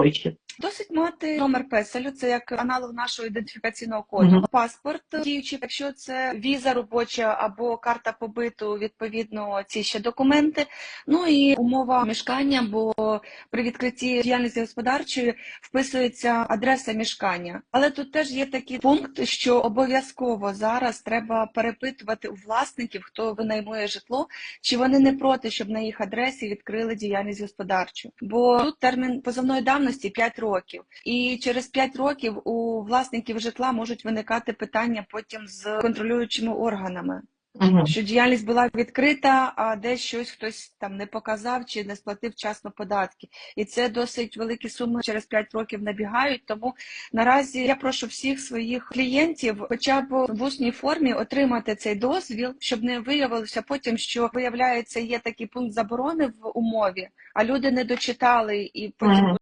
Польщі? Досить мати номер песелю, це як аналог нашого ідентифікаційного коду. Мгм. Паспорт діючий, якщо це віза робоча або карта побиту, відповідно ці ще документи. Ну і умова мешкання, бо при відкритті діяльності господарчої вписується адреса мешкання. Але тут теж є такий пункт, що обов'язково зараз треба перепитувати у власників, хто винаймує житло, чи вони не проти, щоб на їх адресі відкрили діяльність господарчу. Бо тут термін позовної давності 5 років, і через 5 років у власників житла можуть виникати питання потім з контролюючими органами. Угу. Що діяльність була відкрита, а десь щось хтось там не показав чи не сплатив вчасно податки. І це досить великі суми через 5 років набігають. Тому наразі я прошу всіх своїх клієнтів, хоча б в усній формі, отримати цей дозвіл, щоб не виявилося потім, що виявляється, є такий пункт заборони в умові, а люди не дочитали і потім Мгм.